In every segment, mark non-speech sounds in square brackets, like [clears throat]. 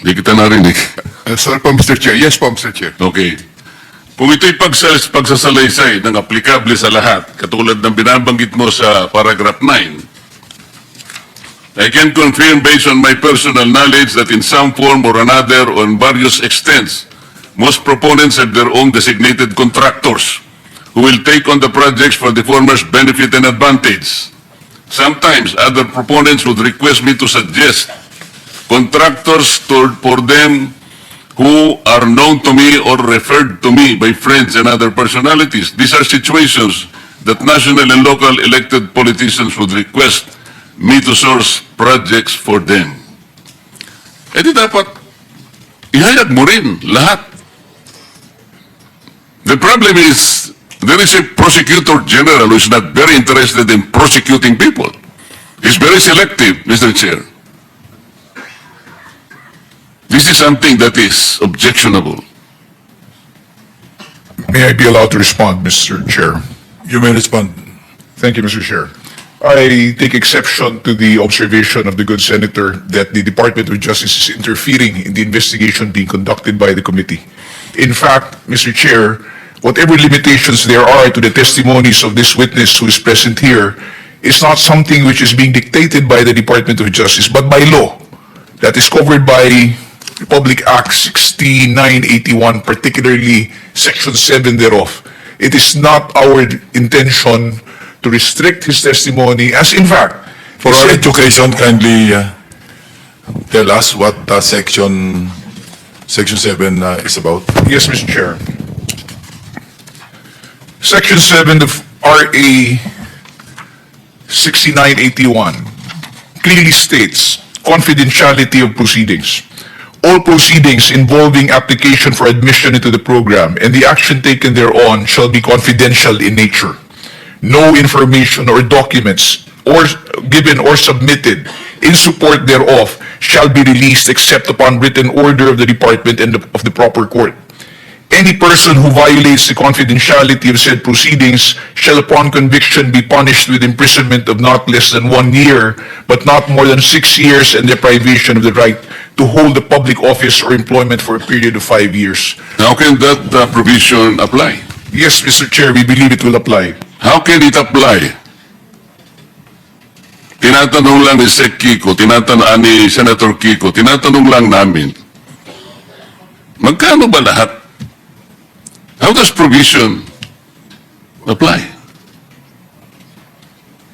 Hindi kita narinig. Uh, sorry po, Mr. Chair. Yes po, Mr. Chair. Okay. Kung ito'y pagsas pagsasalaysay ng aplikable sa lahat, katulad ng binabanggit mo sa paragraph 9, I can confirm based on my personal knowledge that in some form or another, on various extents, most proponents have their own designated contractors who will take on the projects for the former's benefit and advantage. Sometimes other proponents would request me to suggest contractors to, for them who are known to me or referred to me by friends and other personalities. These are situations that national and local elected politicians would request me to source projects for them. Eh di dapat, ihayag mo rin lahat. The problem is, there is a prosecutor general who is not very interested in prosecuting people. He's very selective, Mr. Chair. This is something that is objectionable. May I be allowed to respond, Mr. Chair? You may respond. Thank you, Mr. Chair. I take exception to the observation of the good senator that the Department of Justice is interfering in the investigation being conducted by the committee. In fact, Mr. Chair, whatever limitations there are to the testimonies of this witness who is present here is not something which is being dictated by the Department of Justice, but by law that is covered by Republic Act 6981, particularly Section 7 thereof. It is not our intention to restrict his testimony, as in fact, For our education, kindly uh, tell us what uh, section, section 7 uh, is about. Yes, Mr. Chair. Section 7 of RA 6981 clearly states confidentiality of proceedings. All proceedings involving application for admission into the program and the action taken thereon shall be confidential in nature. No information or documents or given or submitted in support thereof shall be released except upon written order of the department and of the proper court. Any person who violates the confidentiality of said proceedings shall upon conviction be punished with imprisonment of not less than one year, but not more than six years and deprivation of the right to hold a public office or employment for a period of five years. How can that uh, provision apply? Yes, Mr. Chair, we believe it will apply. How can it apply? Tinatanong lang ni Sec Kiko, tinatanong ah, ni Senator Kiko, tinatanong lang namin, magkano ba lahat? How does provision apply?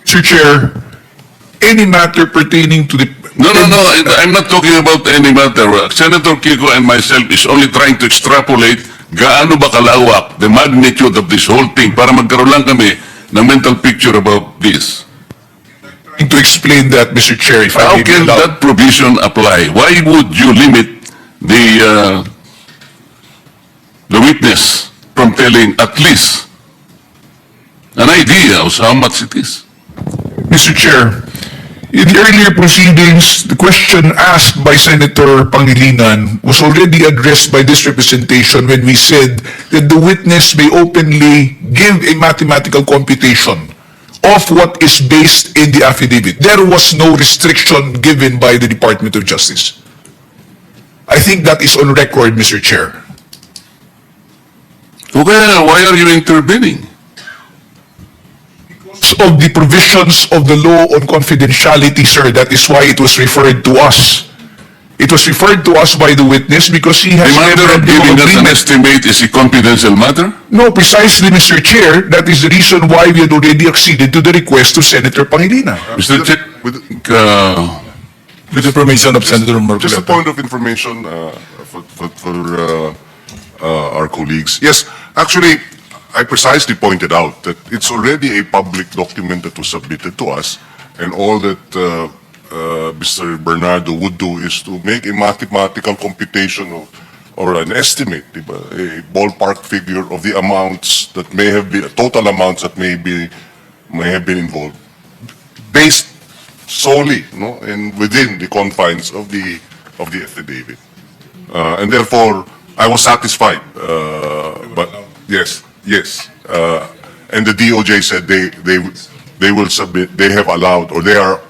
Mr. Chair, any matter pertaining to the... No, no, no, I'm not talking about any matter. Senator Kiko and myself is only trying to extrapolate gaano ba kalawak the magnitude of this whole thing para magkaroon lang kami ng mental picture about this. Trying to explain that, Mr. Chair, if I How may be can allowed. that provision apply? Why would you limit the, uh, the witness from telling at least an idea of how much it is? Mr. Chair, in the earlier proceedings, the question asked by Senator Pangilinan was already addressed by this representation when we said that the witness may openly give a mathematical computation of what is based in the affidavit. There was no restriction given by the Department of Justice. I think that is on record, Mr. Chair. Okay, why are you intervening? Of the provisions of the law on confidentiality, sir. That is why it was referred to us. It was referred to us by the witness because he The has matter of giving us an estimate is a confidential matter? No, precisely, Mr. Chair. That is the reason why we had already acceded to the request of Senator Pangilinan. Mr. Chair, With, uh, With the permission of Senator just a Marcoleta. point of information uh, for, for, for uh, uh, our colleagues. Yes, actually, I precisely pointed out that it's already a public document that was submitted to us, and all that uh, uh, Mr. Bernardo would do is to make a mathematical computation of, or an estimate, a ballpark figure of the amounts that may have been, total amounts that may be, may have been involved, based solely, no, and within the confines of the, of the affidavit. Uh, and therefore, I was satisfied, uh, but, yes, yes. Uh, and the DOJ said they, they, they will submit, they have allowed, or they are,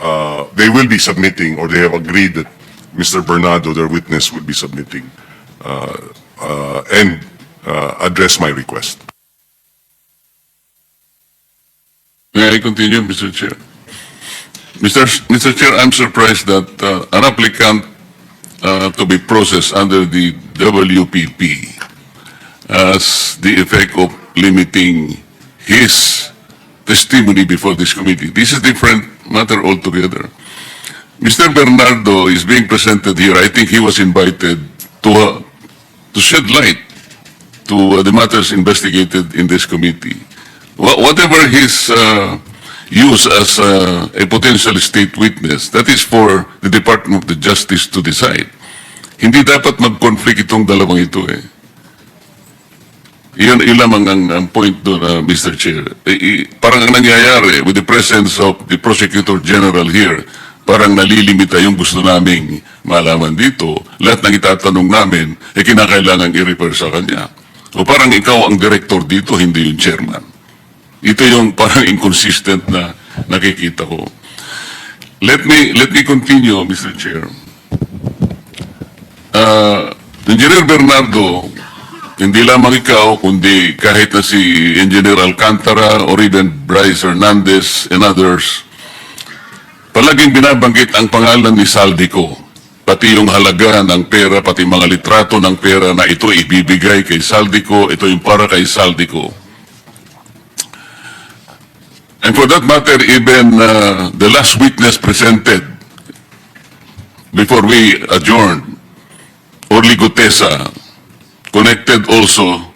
uh, they will be submitting, or they have agreed that Mr. Bernardo, their witness, will be submitting uh, uh, and uh, address my request. May I continue, Mr. Chair? Mr. Mr. Chair, I'm surprised that uh, an applicant uh, to be processed under the WPP has the effect of limiting his testimony before this committee. This is different matter altogether. Mr. Bernardo is being presented here. I think he was invited to, uh, to shed light to uh, the matters investigated in this committee. Wha- Whatever his uh, use as uh, a potential state witness, that is for the Department of the Justice to decide. Hindi dapat mag-conflict itong dalawang ito eh. Iyon, yun lamang ang, ang point doon, uh, Mr. Chair. Eh, i- parang ang nangyayari with the presence of the Prosecutor General here, parang nalilimita yung gusto naming malaman dito. Lahat ng itatanong namin, eh kinakailangan i-refer sa kanya. O parang ikaw ang director dito, hindi yung chairman. Ito yung parang inconsistent na nakikita ko. Let me, let me continue, Mr. Chair. Uh, Engineer Bernardo, hindi lamang ikaw, kundi kahit na si Engineer Alcantara or even Bryce Hernandez and others, palaging binabanggit ang pangalan ni Saldico. Pati yung halaga ng pera, pati mga litrato ng pera na ito ibibigay kay Saldico, ito yung para kay Saldico. And for that matter, even uh, the last witness presented before we adjourned, Orly Gutesa, connected also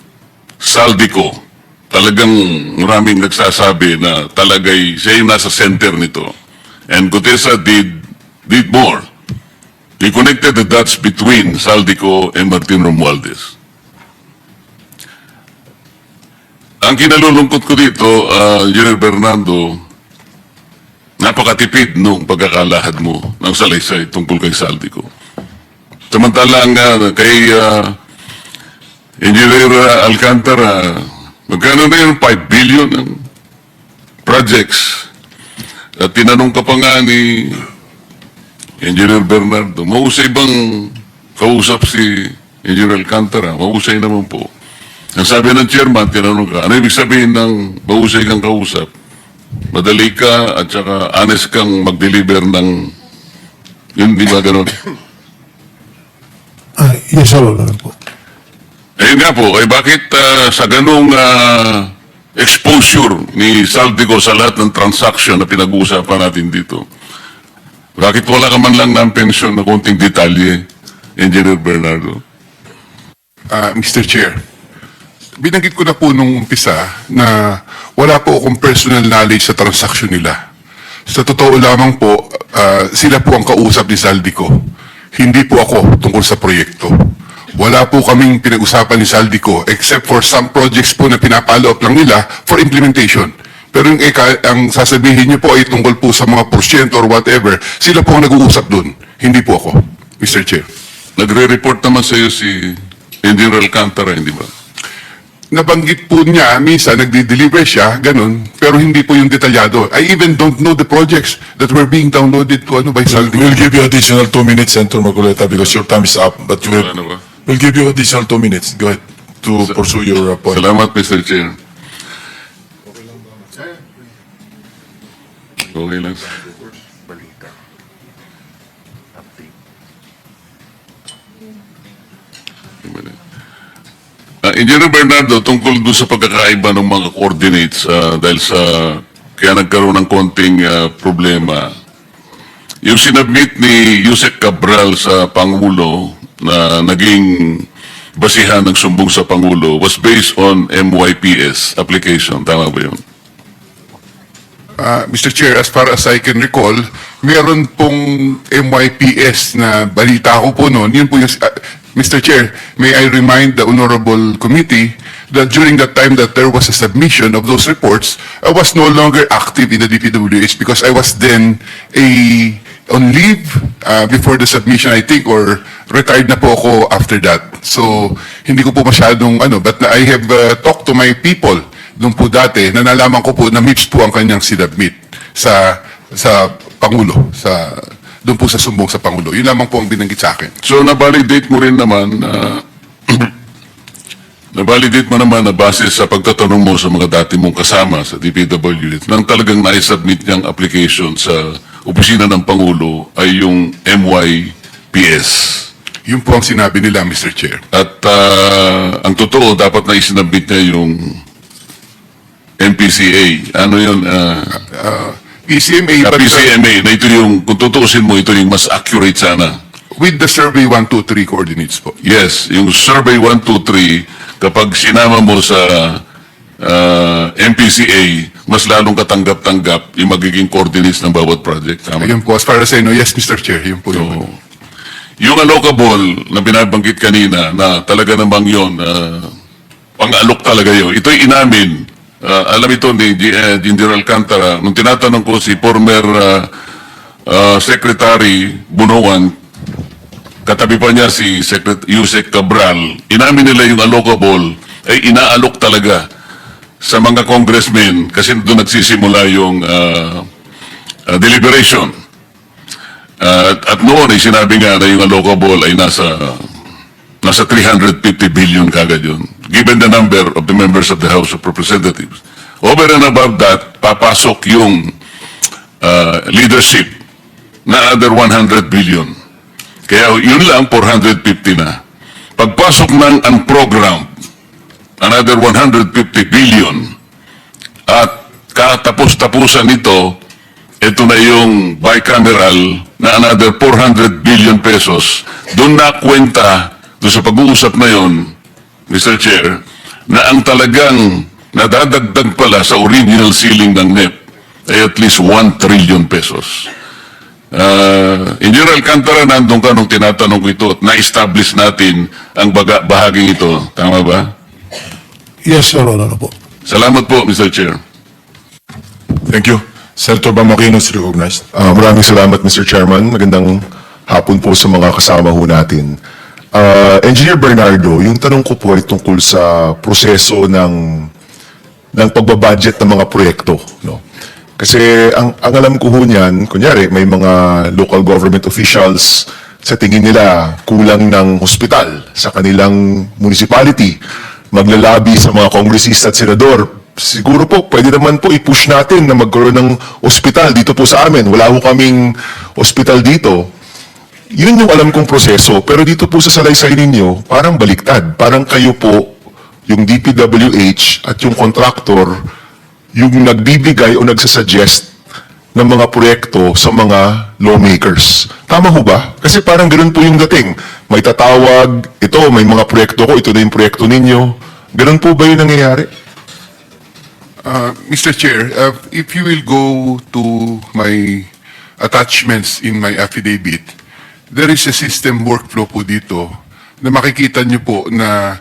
Saldico. Talagang maraming nagsasabi na talagay siya yung nasa center nito. And Gutesa did, did more. He connected the dots between Saldico and Martin Romualdez. Ang kinalulungkot ko dito, uh, General Bernardo, napakatipid nung pagkakalahad mo ng salaysay tungkol kay Saldico. Samantalang uh, kay uh, Engineer uh, Alcantara, magkano na yun? 5 billion ng projects. At tinanong ka pa nga ni Engineer Bernardo, mahusay bang kausap si Engineer Alcantara? Mahusay naman po. Ang sabi ng chairman, tinanong ka, ano ibig sabihin ng mahusay kang kausap? Madali ka at saka honest kang mag-deliver ng yun, di ba ganun? Ah, yes, po. Ayun nga po, eh bakit ah, sa ganung ah, exposure ni Saldico sa lahat ng transaction na pinag-uusapan natin dito, bakit wala ka man lang ng pensyon na konting detalye, Engineer Bernardo? Ah, Mr. Chair, binanggit ko na po nung umpisa na wala po akong personal knowledge sa transaksyon nila. Sa totoo lamang po, ah, sila po ang kausap ni Saldico. Hindi po ako tungkol sa proyekto. Wala po kaming pinag-usapan ni Saldico except for some projects po na pinapalo up lang nila for implementation. Pero yung eka, ang sasabihin niyo po ay tungkol po sa mga porsyento or whatever, sila po ang nag-uusap dun. Hindi po ako, Mr. Chair. Nagre-report naman sa iyo si Engineer Alcantara, hindi ba? nabanggit po niya, minsan nagde-deliver siya, ganun, pero hindi po yung detalyado. I even don't know the projects that were being downloaded to ano by Saldi. We'll give you additional two minutes, Senator Marcoleta, because your time is up. But you will, Ano ba? We'll give you additional two minutes. Go ahead to pursue your uh, point. Salamat, Mr. Chair. Okay lang. Uh, Engineer Bernardo, tungkol doon sa pagkakaiba ng mga coordinates ah, dahil sa kaya nagkaroon ng konting ah, problema. Yung sinabmit ni Yusek Cabral sa Pangulo na naging basihan ng sumbong sa Pangulo was based on MYPS application. Tama ba yun? Uh, Mr. Chair, as far as I can recall, meron pong MYPS na balita ko po noon. Yun po yung, uh, Mr. Chair, may I remind the Honorable Committee that during that time that there was a submission of those reports, I was no longer active in the DPWH because I was then a on leave uh, before the submission, I think, or retired na po ako after that. So, hindi ko po masyadong ano, but I have uh, talked to my people doon po dati na nalaman ko po na MIPS po ang kanyang sinubmit sa sa Pangulo, sa doon po sa sumbong sa Pangulo. Yun lamang po ang binanggit sa akin. So, na-validate mo rin naman na [clears throat] na-validate mo naman na base sa pagtatanong mo sa mga dati mong kasama sa DPWH nang talagang na-submit niyang application sa opisina ng Pangulo ay yung MYPS. Yun po ang sinabi nila, Mr. Chair. At ah, ang totoo, dapat na isinabit niya yung MPCA. Ano yun? ah, PCMA, ah, but uh, PCMA, na ito yung, kung tutuusin mo, ito yung mas accurate sana. with the survey 1, 2, 3 coordinates po. Yes, yung survey 1, 2, 3, kapag sinama mo sa ah, MPCA, mas lalong katanggap-tanggap yung magiging coordinates ng bawat project. Tama? Ayun po, as far as I know, yes, Mr. Chair, yun po yun. So, yung allocable na binabanggit kanina, na talaga namang yun, uh, pang-alok talaga yun. Ito'y inamin. Ah, alam ito ni G- eh, General Alcantara, nung tinatanong ko si former ah, ah, Secretary Bunoan, katabi pa niya si Secret Yusek Cabral, inamin nila yung allocable ay inaalok talaga sa mga congressmen kasi doon nagsisimula yung ah, ah, deliberation. Uh, at, at noon ay sinabi nga na yung allocable ay nasa nasa 350 billion kagad yun. Given the number of the members of the House of Representatives. Over and above that, papasok yung uh, leadership na other 100 billion. Kaya yun lang, 450 na. Pagpasok ng unprogrammed, another 150 billion, at katapos-tapusan nito, ito na yung bicameral na another 400 billion pesos. Doon na kwenta, doon sa pag-uusap na yon, Mr. Chair, na ang talagang nadadagdag pala sa original ceiling ng NEP ay at least 1 trillion pesos. Uh, Engineer Alcantara, nandun ka nung tinatanong ko ito at na-establish natin ang baga, bahaging ito. Tama ba? Yes, Your Honor po. Salamat po, Mr. Chair. Thank you. Senator Bamokino is recognized. Ah, maraming salamat, Mr. Chairman. Magandang hapon po sa mga kasama ho natin. Ah, Engineer Bernardo, yung tanong ko po ay tungkol sa proseso ng ng pagbabudget ng mga proyekto. No? Kasi ang, ang alam ko ho niyan, kunyari, may mga local government officials sa tingin nila kulang ng hospital sa kanilang municipality. Maglalabi sa mga kongresista at senador. Siguro po, pwede naman po i-push natin na magkaroon ng hospital dito po sa amin. Wala ho kaming hospital dito. Yun yung alam kong proseso. Pero dito po sa salaysay ninyo, parang baliktad. Parang kayo po, yung DPWH at yung contractor, yung nagbibigay o nagsasuggest ng mga proyekto sa mga lawmakers. Tama ho ba? Kasi parang ganun po yung dating. May tatawag, ito, may mga proyekto ko, ito na yung proyekto ninyo. Ganun po ba yung nangyayari? Uh, Mr. Chair, uh, if you will go to my attachments in my affidavit, there is a system workflow po dito na makikita niyo po na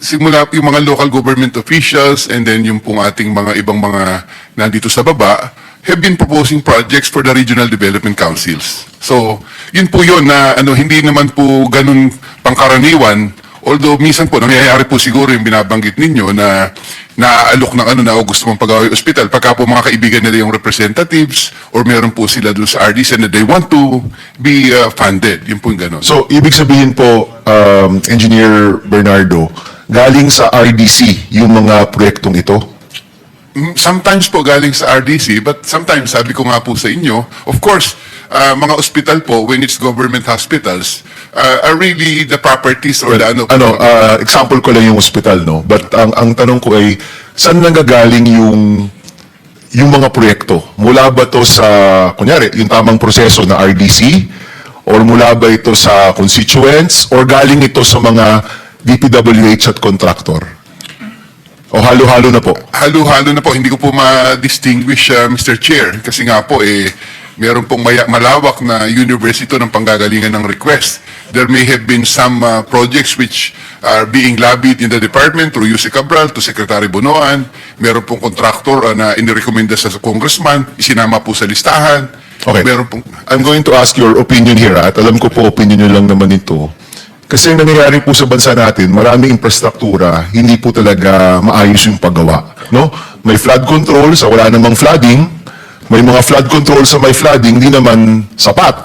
simula yung mga local government officials and then yung pong ating mga ibang mga nandito sa baba have been proposing projects for the regional development councils. So, yun po yun na ano hindi naman po ganun pangkaraniwan Although minsan po nangyayari po siguro yung binabanggit ninyo na naaalok ng ano na o gusto mong pag ospital pagka po mga kaibigan nila yung representatives or meron po sila doon sa RDC na they want to be uh, funded. Yun po yung ganun. So, ibig sabihin po, um, Engineer Bernardo, galing sa RDC yung mga proyektong ito? Sometimes po galing sa RDC, but sometimes, sabi ko nga po sa inyo, of course, uh, mga ospital po, when it's government hospitals, uh, are really the properties or the ano. ano, ah, example ko lang yung hospital, no? But ang ang tanong ko ay, saan nanggagaling yung yung mga proyekto? Mula ba to sa, kunyari, yung tamang proseso na RDC? Or mula ba ito sa constituents? Or galing ito sa mga DPWH at contractor? O halo-halo na po? halo-halo na po. Hindi ko po ma-distinguish, uh, Mr. Chair, kasi nga po, eh, meron pong maya- malawak na university ng panggagalingan ng request. There may have been some uh, projects which are being lobbied in the department through Yusek Cabral to Secretary Bonoan. Meron pong contractor uh, na inirekomenda sa congressman, isinama po sa listahan. Okay. Meron pong... I'm going to ask your opinion here, at alam ko po opinion nyo lang naman ito. Kasi ang nangyayari po sa bansa natin, maraming infrastruktura, hindi po talaga maayos yung paggawa. No? May flood control sa wala namang flooding, may mga flood control sa may flooding, hindi naman sapat.